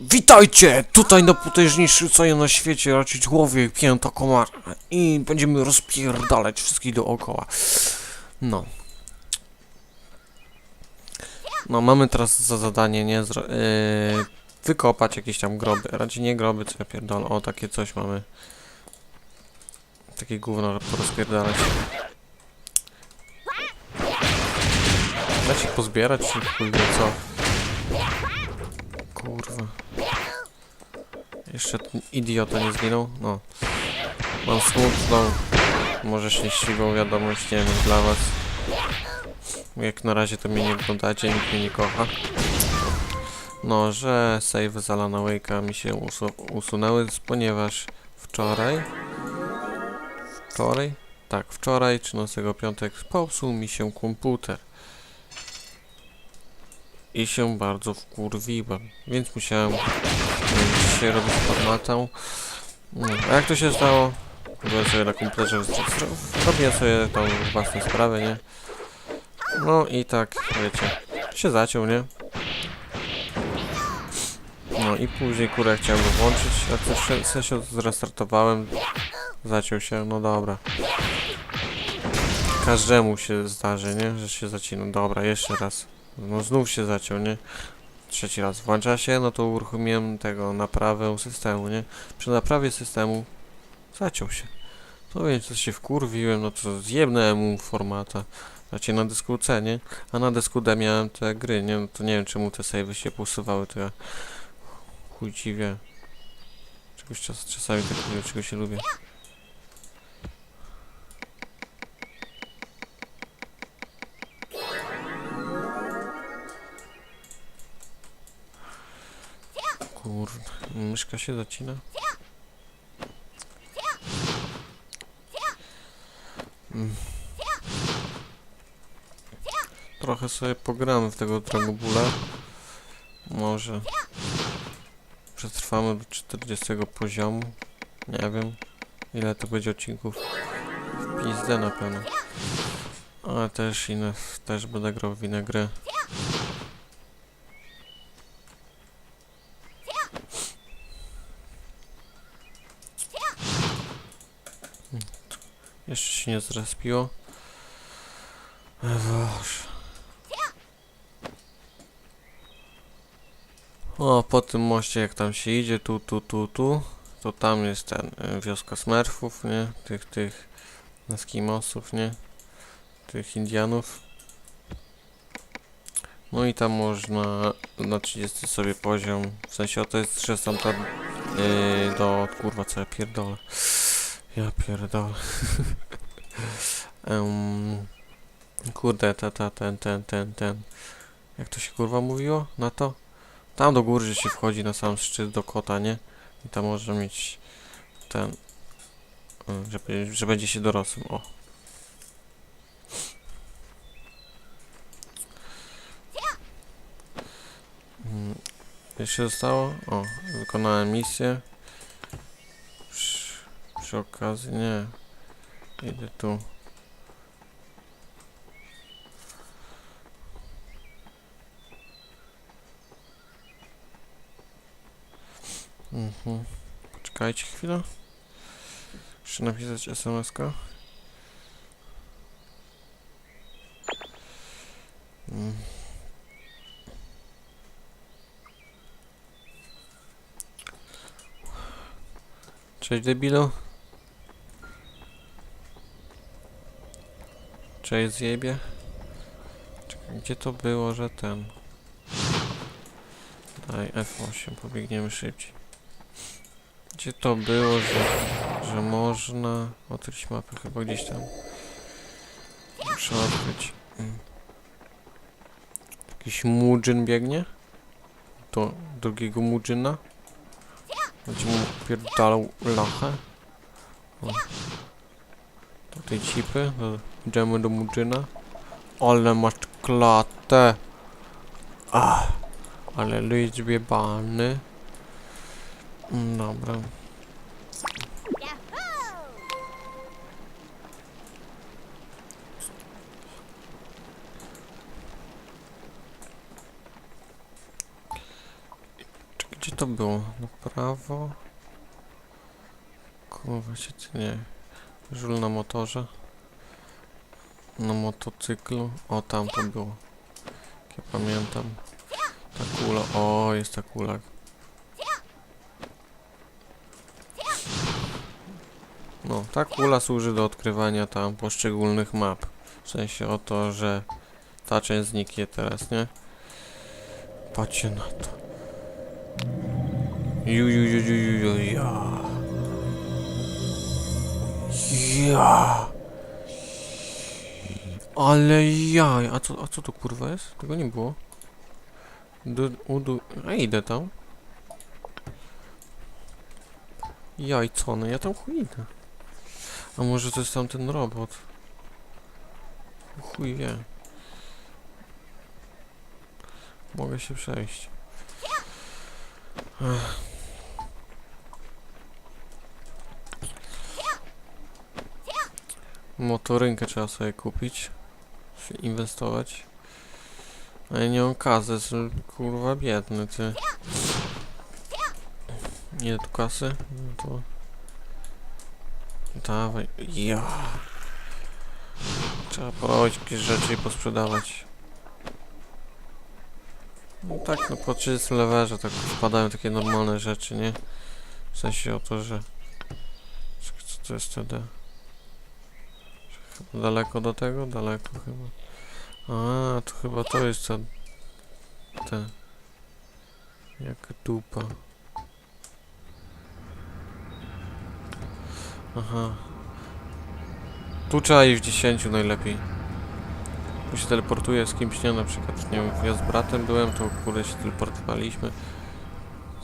Witajcie! Tutaj najpotężniejszy co na świecie, raczej człowiek, pięta komara. I będziemy rozpierdalać wszystkich dookoła. No. No, mamy teraz za zadanie, nie? Yy, wykopać jakieś tam groby. Raczej nie groby, co ja pierdolę. O, takie coś mamy. Takie gówno porozpierdalać. Dać ich pozbierać, czy co. Kurwa. Jeszcze ten idiota nie zginął? No. Mam smutną, może szczęśliwą wiadomość, nie wiem, dla was. Jak na razie to mnie nie oglądacie, nikt mnie nie kocha. No, że save z Alana Wake'a mi się usu usunęły, ponieważ wczoraj... Wczoraj? Tak, wczoraj, 13 piątek, popsuł mi się komputer i się bardzo wkurwiłem, więc musiałem mm, dzisiaj robić formatę. No, a jak to się stało? Byłem sobie na komputerze, robię sobie tą własną sprawę, nie? No i tak, wiecie, się zaciął, nie? No i później, kurę, chciałem go włączyć, a se się zrestartowałem, zaciął się, no dobra. Każdemu się zdarzy, nie? Że się zacina. Dobra, jeszcze raz. No znów się zaciął, nie? Trzeci raz włącza się, no to uruchomiłem tego naprawę systemu, nie? Przy naprawie systemu zaciął się. No więc to się wkurwiłem, no to zjebnąłem mu formata. Znaczy na dysku C, nie? A na dysku D miałem te gry, nie? No to nie wiem czemu te savey się posuwały, to ja chuj ci wie. Czegoś czas, czasami takiego czego się lubię. Kurde, myszka się zacina. Mm. Trochę sobie pogramy w tego Dragon Balla. Może przetrwamy do 40 poziomu. Nie wiem ile to będzie odcinków. W pizdę na pewno. Ale też inne, też będę grał w inne gry. Jeszcze się nie zrespiło. Boże. O, po tym moście jak tam się idzie, tu, tu, tu, tu, to tam jest ten, y, wioska Smurfów, nie? Tych, tych Eskimosów, nie? Tych Indianów. No i tam można na 30 sobie poziom, w sensie o to jest, że tam tam yy, do, kurwa co ja pierdolę. Ja pierdolę. um, kurde, ta, ta, ten, ten, ten, ten. Jak to się kurwa mówiło? Na to? Tam do góry że się wchodzi na sam szczyt do kota, nie? I tam można mieć ten. Że, że będzie się dorosłym. O. Mm, Jeszcze zostało? O, wykonałem misję. Przy, okazji, nie. Idę tu. Mhm. Poczekajcie chwilę. Muszę napisać SMS-ka. Mm. Cześć debilu. Cześć zjebie. Czekaj, gdzie to było, że ten... Daj F8, pobiegniemy szybciej. Gdzie to było, że, że można... Odkryć mapę chyba gdzieś tam. Muszę odkryć. Mm. Jakiś mudżyn biegnie? Do drugiego mudżyna? Będzie mu pierdalał lachę. O. Tej cipy. Do, idziemy do mudżyna. Ale masz klatę. Ach. Ale liczbie bany. Mm, Dobra. Gdzie to było? Na prawo? Kurwa się nie. Żul na motorze. Na motocyklu. O, tam to było. Jak ja pamiętam. Ta kula. O, jest ta kula. No, ta kula służy do odkrywania tam poszczególnych map. W sensie o to, że ta część zniknie teraz, nie? Patrzcie na to. Ju, ju, ju, ju, ju, ju, ja. Ja. Ale jaj, a co, a co to kurwa jest? Tego nie było. Du, udu, a idę tam. Jajcony, ja tam chuj idę. A może to jest tam ten robot? Chuj wie. Mogę się przejść. Ech. Motorynkę trzeba sobie kupić. Inwestować. A ja nie mam kasy, jestem kurwa biedny, ty. Ile tu kasy? No to... Dawaj, ja. Trzeba porobić jakieś rzeczy i posprzedawać. No tak, no po 30 lewerze tak wpadają takie normalne rzeczy, nie? W sensie o to, że... Co to jest wtedy? Daleko do tego? Daleko chyba. A, to chyba to jest ta... Te... Jaka dupa. Aha. Tu trzeba iść w 10 najlepiej. Tu się teleportuje z kimś, nie? Na przykład, nie wiem, ja z bratem byłem, to kurde się teleportowaliśmy.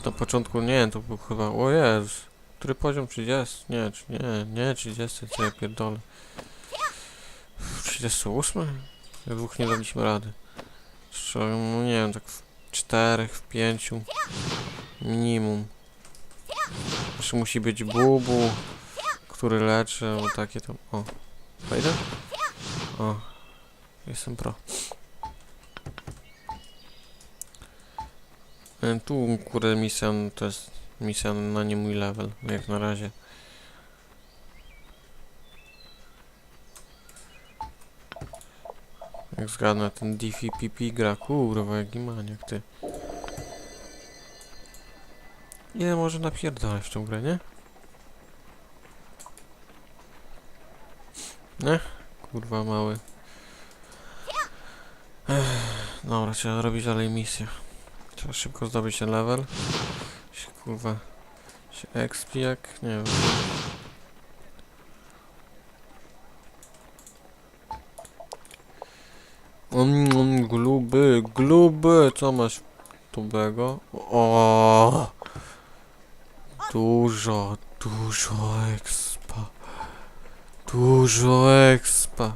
Na początku, nie, to był chyba, o Jezus, który poziom 30? Nie, nie, nie, 30, co ja pierdolę. 38? Ja dwóch nie daliśmy rady. No nie wiem, tak w czterech, w pięciu minimum. Jeszcze musi być bubu, który leczy, albo takie tam, o. Wejdę? O. Jestem pro. E, Tu, kurde, misja, to jest misja na nie mój level, jak na razie. Jak zgadnę, ten Diffie PP gra, kurwa, jaki maniak, ty. Ile może napierdalać w tą grę, nie? Nie? Kurwa, mały. Ech, dobra, trzeba robić dalej misję. Trzeba szybko zdobyć ten level. Się, kurwa, się exp jak, nie wiem. Mm, mm, gluby, gluby, co masz tubego? O, dużo, dużo expa. Dużo expa.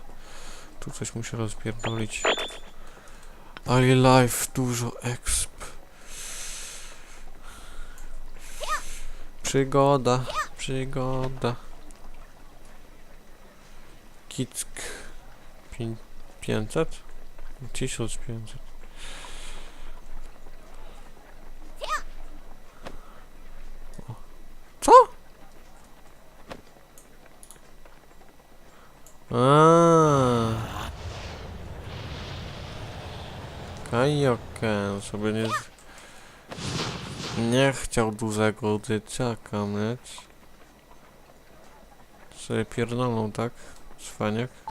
Tu coś muszę rozpierdolić. Ali life, dużo exp. Przygoda, przygoda. Kick. Pię- 500? 1500. O. Co? Kajoken sobie nie... Nie chciał dużego dzieciaka mieć. Sobie pierdolą, tak? Szwaniak.